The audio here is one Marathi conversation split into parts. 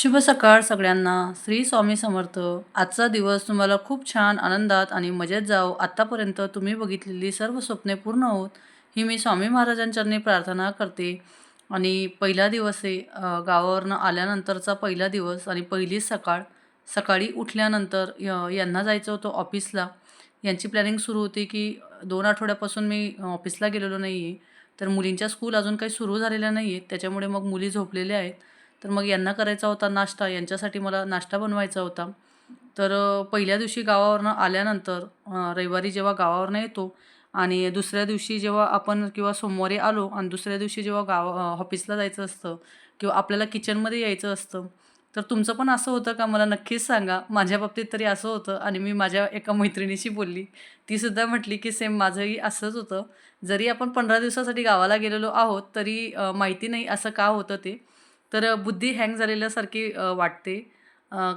शुभ सकाळ सगळ्यांना. श्री स्वामी समर्थ आजचा दिवस तुम्हाला खूप छान आनंदात आणि मजेत जाओ आत्तापर्यंत तुम्ही बघितलेली सर्व स्वप्ने पूर्ण होत ही मी स्वामी महाराजांच्यानी प्रार्थना करते. आणि पहिला दिवस आहे गावावरनं आल्यानंतरचा पहिला दिवस आणि पहिली सकाळ. सकाळी उठल्यानंतर य- यांना जायचं होतं ऑफिसला. यांची प्लॅनिंग सुरू होती की दोन आठवड्यापासून मी ऑफिसला गेलेलो नाही आहे तर मुलींच्या स्कूल अजून काही सुरू झालेल्या नाही आहेत त्याच्यामुळे मग मुली झोपलेल्या आहेत. तर मग यांना करायचा होता नाश्ता यांच्यासाठी मला नाश्ता बनवायचा होता. तर पहिल्या दिवशी गावावरनं आल्यानंतर रविवारी जेव्हा गावावरनं येतो आणि दुसऱ्या दिवशी जेव्हा आपण किंवा सोमवारी आलो आणि दुसऱ्या दिवशी जेव्हा गाव ऑफिसला जायचं असतं किंवा आपल्याला किचनमध्ये यायचं असतं तर तुमचं पण असं होतं का? मला नक्कीच सांगा. माझ्या बाबतीत तरी असं होतं आणि मी माझ्या एका मैत्रिणीशी बोलली. तीसुद्धा म्हटली की सेम माझंही असंच होतं. जरी आपण पंधरा दिवसासाठी गावाला गेलेलो आहोत तरी माहिती नाही असं का होतं ते. तर बुद्धी हँग झालेल्यासारखी वाटते.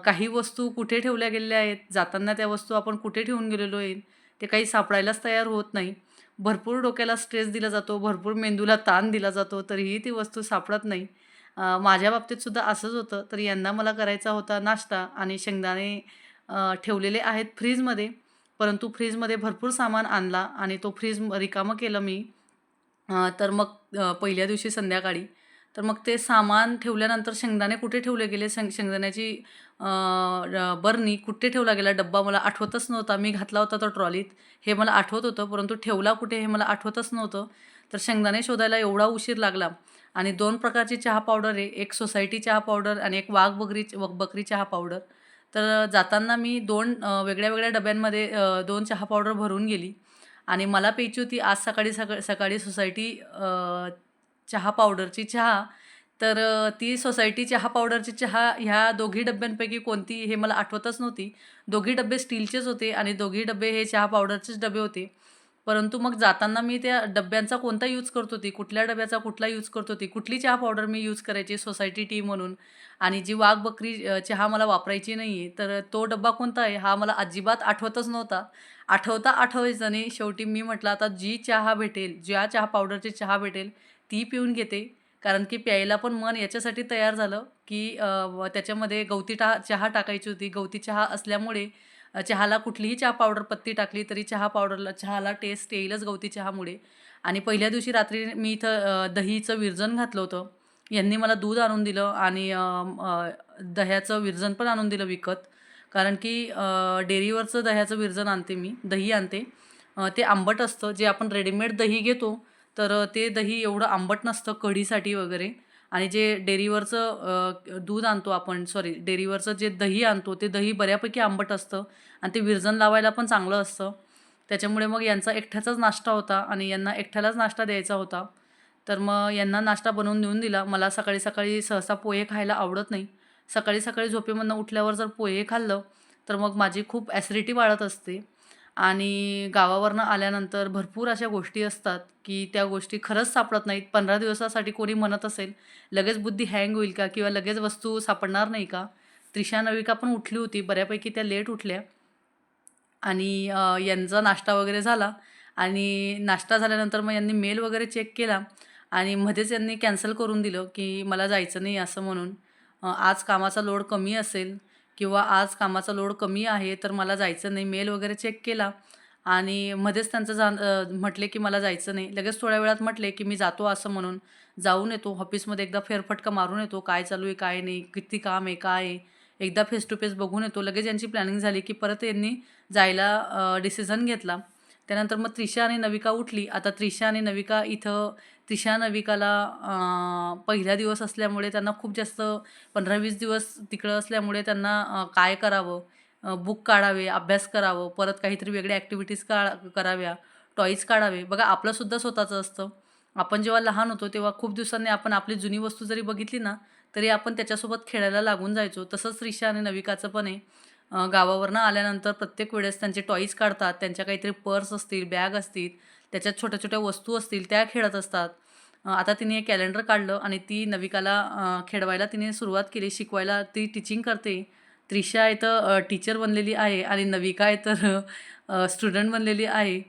काही वस्तू कुठे ठेवल्या गेलेल्या आहेत? जाताना त्या वस्तू आपण कुठे ठेवून गेलेलो आहे? ते काही सापडायलाच तयार होत नाही. भरपूर डोक्याला स्ट्रेस दिला जातो भरपूर मेंदूला ताण दिला जातो तरीही ती वस्तू सापडत नाही. माझ्या बाबतीत सुद्धा असंच होतं. तर यांना मला करायचा होता नाश्ता आणि शेंगदाणे ठेवलेले आहेत फ्रीजमध्ये. परंतु फ्रीजमध्ये भरपूर सामान आणला आणि तो फ्रीज रिकामं केलं मी. तर मग पहिल्या दिवशी संध्याकाळी तर मग ते सामान ठेवल्यानंतर शेंगदाणे कुठे ठेवले गेले? शेंग शेंगदाण्याची बरणी कुठे ठेवला गेला? डब्बा मला आठवतच नव्हता. मी घातला होता तो ट्रॉलीत. हे मला आठवत होतं परंतु ठेवला कुठे हे मला आठवतच नव्हतं. तर शेंगदाणे शोधायला एवढा उशीर लागला. आणि दोन प्रकारची चहा पावडर आहे. एक सोसायटी चहा पावडर आणि एक वाघ बकरी बकरी चहा पावडर. तर जाताना मी दोन वेगळ्या वेगळ्या डब्यांमध्ये दोन चहा पावडर भरून गेली. आणि मला प्यायची होती आज सकाळी सकाळ सकाळी सोसायटी चहा पावडरची चहा. तर ती सोसायटी चहा पावडरची चहा ह्या दोघी डब्यांपैकी कोणती हे मला आठवतच नव्हती. दोघी डबे स्टीलचेच होते आणि दोघी डबे हे चहा पावडरचेच डबे होते. परंतु मग जाताना मी त्या डब्यांचा कोणता यूज करत होती? कुठल्या डब्याचा कुठला यूज करत होती? कुठली चहा पावडर मी यूज करायची सोसायटी टी म्हणून? आणि जी वाघ बकरी चहा मला वापरायची नाही आहे तर तो डब्बा कोणता आहे? हा मला अजिबात आठवतच नव्हता. आठवता आठवायचा नाही शेवटी मी म्हटलं आता जी चहा भेटेल ज्या चहा पावडरची चहा भेटेल ती पिऊन घेते. कारण की प्यायला पण मन याच्यासाठी तयार झालं की त्याच्यामध्ये गवती टा चहा टाकायची होती. गवती चहा असल्यामुळे चहाला कुठलीही चहा पावडर पत्ती टाकली तरी चहा पावडरला चहाला टेस्ट येईलच गवती चहामुळे. आणि पहिल्या दिवशी रात्री मी इथं दहीचं विरजन घातलं होतं. यांनी मला दूध आणून दिलं आणि दह्याचं विरजन पण आणून दिलं विकत. कारण की डेअरीवरचं दह्याचं विरजन आणते मी दही आणते. ते आंबट असतं. जे आपण रेडीमेड दही घेतो तर ते दही एवढं आंबट नसतं कढीसाठी वगैरे. आणि जे डेअरीवरचं दूध आणतो आपण सॉरी डेअरीवरचं जे दही आणतो ते दही बऱ्यापैकी आंबट असतं आणि ते विरजन लावायला पण चांगलं असतं. त्याच्यामुळे मग यांचा एकट्याचाच नाश्ता होता आणि यांना एकट्यालाच नाश्ता द्यायचा होता. तर मग यांना नाश्ता बनवून देऊन दिला. मला सकाळी सकाळी सहसा पोहे खायला आवडत नाही. सकाळी सकाळी झोपेमधनं उठल्यावर जर पोहे खाल्लं तर मग माझी खूप ॲसिडिटी वाढत असते. आणि गावावरनं आल्यानंतर भरपूर अशा गोष्टी असतात की त्या गोष्टी खरंच सापडत नाहीत. पंधरा दिवसासाठी कोणी म्हणत असेल लगेच बुद्धी हँग होईल का किंवा लगेच वस्तू सापडणार नाही का? त्रिशा नविका पण उठली होती बऱ्यापैकी त्या लेट उठल्या. आणि यांचा नाश्ता वगैरे झाला आणि नाश्ता झाल्यानंतर मग यांनी मेल वगैरे चेक केला आणि मध्येच यांनी कॅन्सल करून दिलं की मला जायचं नाही असं म्हणून. आज कामाचा लोड कमी असेल किंवा आज कामाचा लोड कमी आहे तर मला जायचं नाही. मेल वगैरे चेक केला आणि मध्येच त्यांचं जा म्हटले की मला जायचं नाही. लगेच थोड्या वेळात म्हटले की मी जातो असं म्हणून. जाऊन येतो. ऑफिसमध्ये एकदा फेरफटका मारून येतो. काय चालू आहे काय नाही किती काम आहे काय आहे? एकदा फेस टू फेस बघून येतो. लगेच यांची प्लॅनिंग झाली की परत यांनी जायला डिसिजन घेतला. त्यानंतर मग त्रिशा आणि नविका उठली. आता त्रिशा आणि नविका इथं त्रिशा नविकाला पहिला दिवस असल्यामुळे त्यांना खूप जास्त पंधरा वीस दिवस तिकडं असल्यामुळे त्यांना काय करावं? बुक काढावे अभ्यास करावं परत काहीतरी वेगळ्या ॲक्टिव्हिटीज का कराव्या टॉईज काढावे. बघा आपलंसुद्धा स्वतःचं असतं. आपण जेव्हा लहान होतो तेव्हा खूप दिवसांनी आपण आपली जुनी वस्तू जरी बघितली ना तरी आपण त्याच्यासोबत खेळायला लागून जायचो. तसंच रिशा आणि नविकाचं पण आहे. गावावरनं आल्यानंतर प्रत्येक वेळेस त्यांचे टॉईज काढतात त्यांच्या काहीतरी पर्स असतील बॅग असतील त्याच्यात छोट्या छोट्या वस्तू असतील त्या खेळत असतात. आता तिने एक कॅलेंडर काढलं आणि ती नविकाला खेळवायला तिने सुरुवात केली शिकवायला ती टीचिंग करते. त्रिशा आहे तर टीचर बनलेली आहे आणि नविका आहे तर स्टुडंट बनलेली आहे.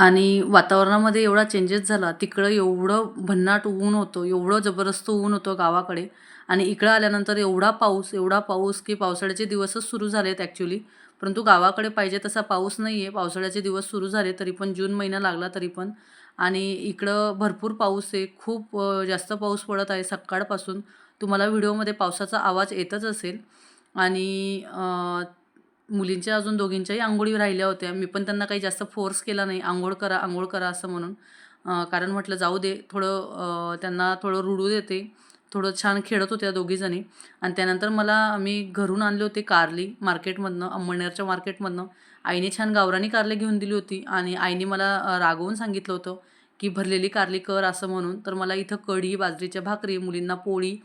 आणि वातावरणामध्ये एवढा चेंजेस झाला तिकडं एवढं भन्नाट ऊन होतं एवढं जबरदस्त ऊन होतं गावाकडे. आणि इकडं आल्यानंतर एवढा पाऊस एवढा पाऊस की पावसाळ्याचे दिवसच सुरू झाले आहेत ॲक्च्युली परंतु गावाकडे पाहिजे तसा पाऊस नाही आहे पावसाळ्याचे दिवस सुरू झाले तरी पण जून महिना लागला तरी पण. आणि इकडं भरपूर पाऊस आहे. खूप जास्त पाऊस पडत आहे सकाळपासून. तुम्हाला व्हिडिओमध्ये पावसाचा आवाज येतच असेल. आणि मुलींच्या अजून दोघींच्याही आंघोळी राहिल्या होत्या. मी पण त्यांना काही जास्त फोर्स केला नाही. आंघोळ करा आंघोळ करा असं म्हणून. कारण म्हटलं जाऊ दे थोडं त्यांना थोडं रुडू देते. थोडं छान खेळत होत्या दोघीजणी आणि त्यानंतर मला मी घरून आणले होते कारली मार्केटमधनं अंमळनेरच्या मार्केटमधनं. आईने छान गावरानी कारले घेऊन दिली होती आणि आईने मला रागवून सांगितलं होतं की भरलेली कारली कर असं म्हणून. तर मला इथं कढी बाजरीच्या भाकरी मुलींना पोळी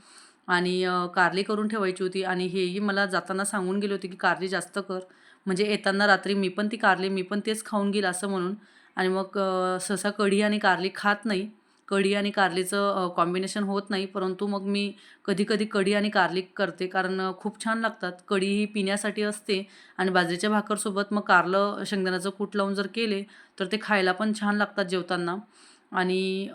आणि कारली करून ठेवायची होती आणि हेही मला जाताना सांगून गेले होते की कारली जास्त कर. म्हणजे येताना रात्री मी पण ती कारली मी पण तेच खाऊन गेलं असं म्हणून. आणि मग सहसा कढी आणि कारली खात नाही. कढी आणि कारलीचं कॉम्बिनेशन होत नाही परंतु मग मी कधी कधी कढी आणि कारली करते कारण खूप छान लागतात. कढी ही पिण्यासाठी असते आणि बाजरीच्या भाकरसोबत मग कारलं शेंगदाण्याचं कूट लावून जर केले तर ते खायला पण छान लागतात जेवताना. आणि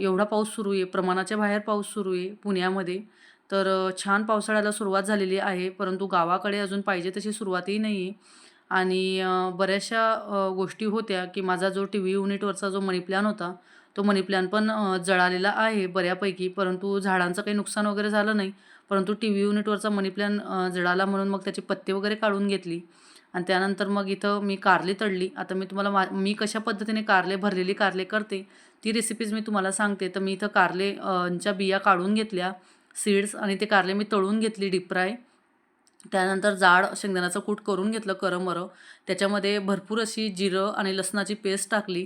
एवढा पाऊस सुरू आहे प्रमाणाच्या बाहेर पाऊस सुरू आहे पुण्यामध्ये. तर छान पावसाळ्याला सुरुवात झालेली आहे परंतु गावाकडे अजून पाहिजे तशी सुरुवातही नाही. आहे आणि बऱ्याचशा गोष्टी होत्या की माझा जो टी व्ही युनिटवरचा जो मनी प्लॅन होता तो मनी प्लॅन पण जळालेला आहे बऱ्यापैकी परंतु झाडांचं काही नुकसान वगैरे झालं नाही. परंतु टी व्ही युनिटवरचा मनी प्लॅन जळाला म्हणून मग त्याचे पत्ते वगैरे काढून घेतली. आणि त्यानंतर मग इथं मी कारले तळली. आता मी तुम्हाला मा मी कशा पद्धतीने कारले भरलेली कारले करते ती रेसिपीज मी तुम्हाला सांगते. तर मी इथं कारले च्या बिया काढून घेतल्या. सीड्स आणि ते कारले मी तळून घेतली डीप फ्राय. त्यानंतर जाड शेंगदाण्याचं कूट करून घेतलं करमरं त्याच्यामध्ये भरपूर अशी जिरं आणि लसणाची पेस्ट टाकली.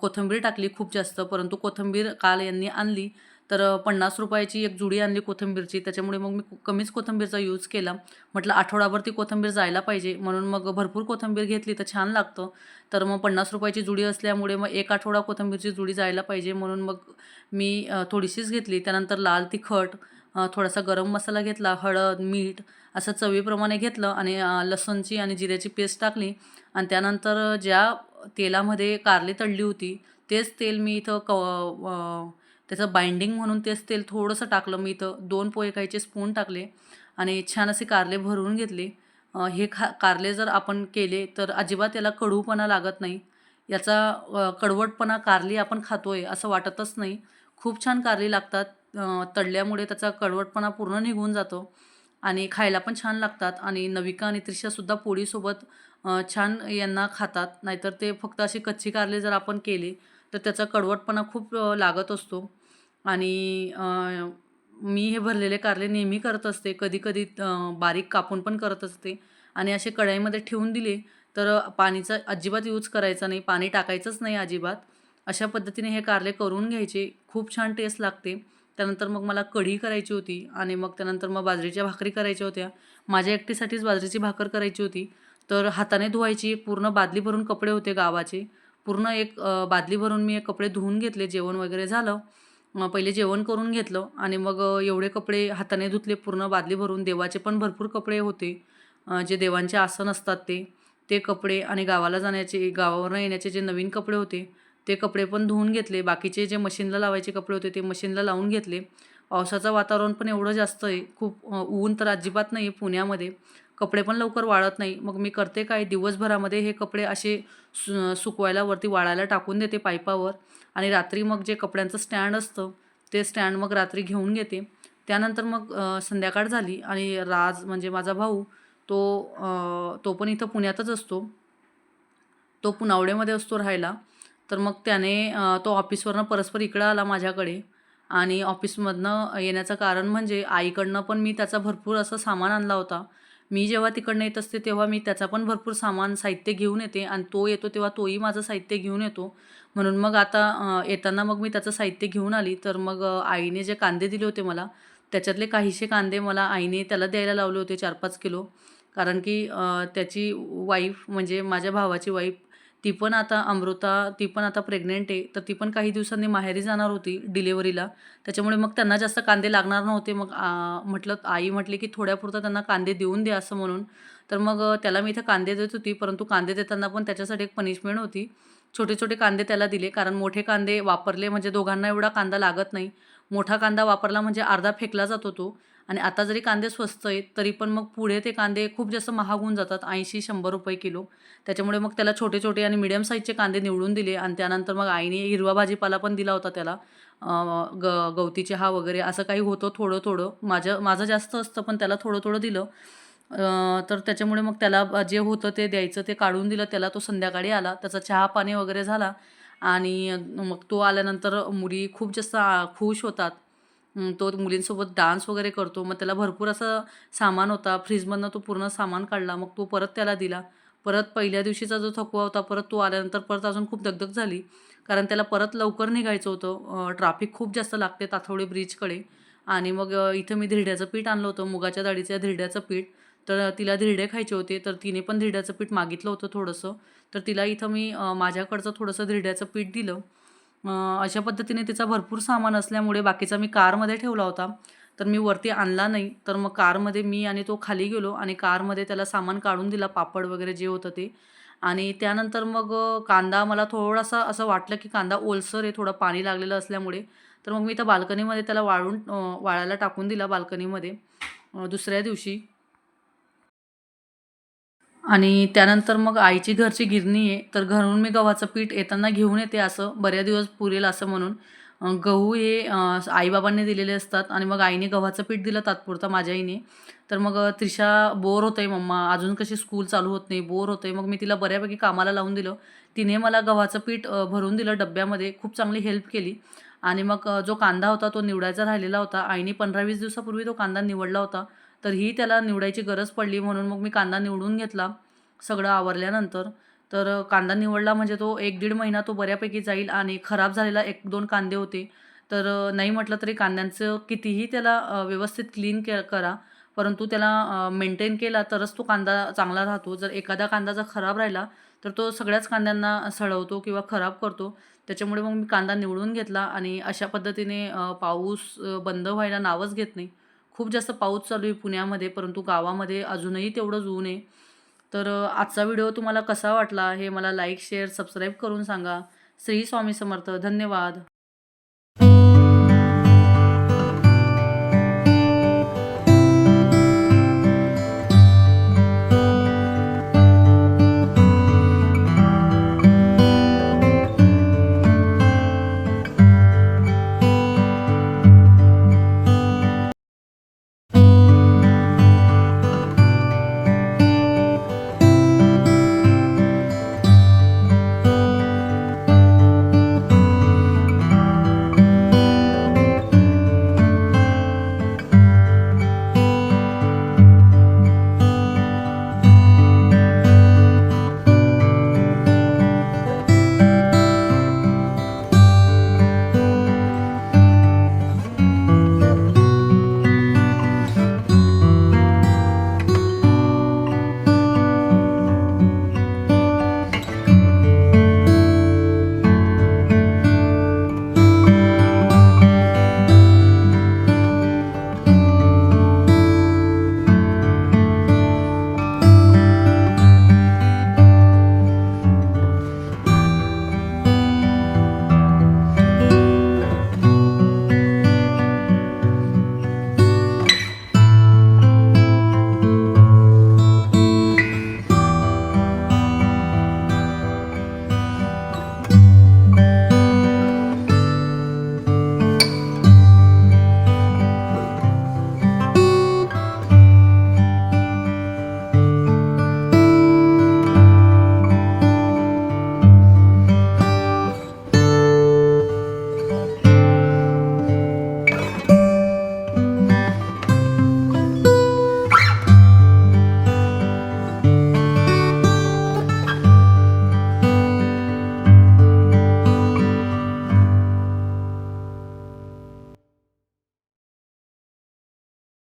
कोथिंबीर टाकली खूप जास्त परंतु कोथिंबीर काल यांनी आणली. तर पन्नास रुपयाची एक जुडी आणली कोथिंबीरची. त्याच्यामुळे मग मी कमीच कोथिंबीरचा यूज केला. म्हटलं आठवडाभर ती कोथिंबीर जायला पाहिजे. म्हणून मग भरपूर कोथिंबीर घेतली तर छान लागतं. तर मग पन्नास रुपयाची जुडी असल्यामुळे मग एक आठवडा कोथिंबीरची जुडी जायला पाहिजे. म्हणून मग मी थोडीशीच घेतली. त्यानंतर लाल तिखट थोडासा गरम मसाला घेतला हळद मीठ असं चवीप्रमाणे घेतलं आणि लसूणची आणि जिऱ्याची पेस्ट टाकली. आणि त्यानंतर ज्या तेलामध्ये कारली तळली होती तेच तेल मी इथं क त्याचं बाइंडिंग म्हणून तेच तेल थोडंसं टाकलं मी इथं. दोन पोहे खायचे स्पून टाकले आणि छान असे कारले भरून घेतले. हे खा कारले जर आपण केले तर अजिबात याला कडूपणा लागत नाही. याचा कडवटपणा कारली आपण खातो आहे असं वाटतच नाही. खूप छान कारली लागतात. तळल्यामुळे त्याचा कडवटपणा पूर्ण निघून जातो आणि खायला पण छान लागतात आणि नविका आणि त्रिशासुद्धा पोळीसोबत छान यांना खातात. नाहीतर ते फक्त अशी कच्ची कारले जर आपण केले तर त्याचा कडवटपणा खूप लागत असतो. आणि मी हे भरलेले कारले नेहमी करत असते. कधी कधी बारीक कापून पण करत असते. आणि असे कढईमध्ये ठेवून दिले तर पाणीचा अजिबात यूज करायचा नाही. पाणी टाकायचंच नाही अजिबात. अशा पद्धतीने हे कारले करून घ्यायचे. खूप छान टेस्ट लागते. त्यानंतर मग मला कढी करायची होती आणि मग त्यानंतर मग बाजरीच्या भाकरी करायच्या होत्या. माझ्या एकटीसाठीच बाजरीची भाकर करायची होती. तर हाताने धुवायची. पूर्ण बादली भरून कपडे होते गावाचे. पूर्ण एक बादली भरून मी कपडे धुवून घेतले. जेवण वगैरे झालं. पहिले जेवण करून घेतलं आणि मग एवढे कपडे हाताने धुतले पूर्ण बादली भरून. देवाचे पण भरपूर कपडे होते. जे देवांचे आसन असतात ते ते कपडे आणि गावाला जाण्याचे गावावरनं येण्याचे जे नवीन कपडे होते ते कपडे पण धुवून घेतले. बाकीचे जे मशीनला लावायचे कपडे होते ते मशीनला लावून घेतले. पावसाचं वातावरण पण एवढं जास्त आहे. खूप ऊन तर अजिबात नाही आहे पुण्यामध्ये. कपडे पण लवकर वाळत नाही. मग मी करते काय? दिवसभरामध्ये हे कपडे असे सु सुकवायला वरती वाळायला टाकून देते पाईपावर. आणि रात्री मग जे कपड्यांचं स्टँड असतं ते स्टँड मग रात्री घेऊन घेते. त्यानंतर मग संध्याकाळ झाली आणि राज म्हणजे माझा भाऊ तो तो पण इथं पुण्यातच असतो. तो पुनावडेमध्ये असतो राहायला. तर मग त्याने तो ऑफिसवरनं परस्पर इकडं आला माझ्याकडे आणि ऑफिसमधनं येण्याचं कारण म्हणजे आईकडनं पण मी त्याचा भरपूर असं सामान आणला होता. मी जेव्हा तिकडनं येत असते तेव्हा मी त्याचा पण भरपूर सामान साहित्य घेऊन येते आणि तो येतो तेव्हा तोही माझं साहित्य घेऊन येतो. म्हणून मग आता येताना मग मी त्याचं साहित्य घेऊन आली तर मग आईने जे कांदे दिले होते मला त्याच्यातले काहीसे कांदे मला आईने त्याला द्यायला लावले होते चार पाच किलो. कारण की त्याची वाईफ म्हणजे माझ्या भावाची वाईफ ती पण आता अमृता ती पण आता प्रेग्नेंट आहे. तर ती पण काही दिवसांनी माहेरी जाणार होती डिलेवरीला त्याच्यामुळे मग त्यांना जास्त कांदे लागणार नव्हते. मग म्हटलं आई म्हटली की थोड्यापुरतं त्यांना कांदे देऊन द्या असं म्हणून. तर मग त्याला मी इथं कांदे देत होती. परंतु कांदे देताना पण त्याच्यासाठी एक पनिशमेंट होती. छोटे छोटे कांदे त्याला दिले. कारण मोठे कांदे वापरले म्हणजे दोघांना एवढा कांदा लागत नाही. मोठा कांदा वापरला म्हणजे अर्धा फेकला जातो तो. आणि आता जरी कांदे स्वस्त आहेत तरी पण मग पुढे ते कांदे खूप जास्त महाग होऊन जातात ऐंशी शंभर रुपये किलो. त्याच्यामुळे मग त्याला छोटे छोटे आणि मिडियम साईजचे कांदे निवडून दिले आणि त्यानंतर मग आईने हिरवा भाजीपाला पण दिला होता त्याला ग गवती चहा वगैरे असं काही होतं थोडं थोडं. माझं माझं जास्त असतं पण त्याला थोडं थोडं दिलं. तर त्याच्यामुळे मग त्याला जे होतं ते द्यायचं ते काढून दिलं. त्याला तो संध्याकाळी आला त्याचा चहा पाणी वगैरे झाला. आणि मग तो आल्यानंतर मुली खूप जास्त खुश होतात. तो मुलींसोबत डान्स वगैरे करतो. मग त्याला भरपूर असं सामान होता. फ्रीजमधनं तो पूर्ण सामान काढला. मग तो परत त्याला दिला. परत पहिल्या दिवशीचा जो थकवा होता परत तो आल्यानंतर परत अजून खूप दगदग झाली. कारण त्याला परत लवकर निघायचं होतं. ट्राफिक खूप जास्त लागते ताथवडे ब्रिजकडे आणि मग इथं मी धिरड्याचं पीठ आणलं होतं. मुगाच्या डाळीचं धिरड्याचं पीठ. तर तिला धिरडे खायचे होते. तर तिने पण धिरड्याचं पीठ मागितलं होतं थोडंसं. तर तिला इथं मी माझ्याकडचं थोडंसं धिरड्याचं पीठ दिलं. अशा पद्धतीने तिचा भरपूर सामान असल्यामुळे बाकीचा मी कारमध्ये ठेवला होता. तर मी वरती आणला नाही. तर मग कारमध्ये मी आणि तो खाली गेलो आणि कारमध्ये त्याला सामान काढून दिला पापड वगैरे जे होतं ते. आणि त्यानंतर मग कांदा मला थोडासा असं वाटलं की कांदा ओलसर आहे थोडं पाणी लागलेलं असल्यामुळे. तर मग मी त्या बाल्कनीमध्ये त्याला वाळून वाळायला टाकून दिला बाल्कनीमध्ये. दुसऱ्या दिवशी आणि त्यानंतर मग आईची घरची गिरणी आहे तर घरून मी गव्हाचं पीठ येताना घेऊन येते असं बऱ्या दिवस पुरेल असं म्हणून. गहू हे आईबाबांनी दिलेले असतात आणि मग आईने गव्हाचं पीठ दिलं तात्पुरतं माझ्या आईने. तर मग त्रिशा बोर होत आहे मम्मा अजून कशी स्कूल चालू होत नाही बोर होते आहे मग मी तिला बऱ्यापैकी कामाला लावून दिलं. तिने मला गव्हाचं पीठ भरून दिलं डब्यामध्ये खूप चांगली हेल्प केली. आणि मग जो कांदा होता तो निवडायचा राहिलेला होता. आईने पंधरा वीस दिवसापूर्वी तो कांदा निवडला होता. तर ही त्याला निवडायची गरज पडली म्हणून मग मी कांदा निवडून घेतला सगळं आवरल्यानंतर. तर कांदा निवडला म्हणजे तो एक दीड महिना तो बऱ्यापैकी जाईल आणि खराब झालेला एक दोन कांदे होते. तर नाही म्हटलं तरी कांद्यांचं कितीही त्याला व्यवस्थित क्लीन के करा. परंतु त्याला मेंटेन केला तरच तो कांदा चांगला राहतो. जर एखादा कांदा जर खराब राहिला तर तो सगळ्याच कांद्यांना सडवतो किंवा खराब करतो. त्याच्यामुळे मग मी कांदा निवडून घेतला आणि अशा पद्धतीने पाऊस बंद व्हायला नावच घेत नाही. खूप जास्त पाऊस चालू आहे पुण्यामध्ये परंतु गावामध्ये अजूनही तेवढंच ऊन आहे. तर आजचा व्हिडिओ तुम्हाला कसा वाटला हे मला लाईक शेअर सबस्क्राईब करून सांगा. श्री स्वामी समर्थ. धन्यवाद.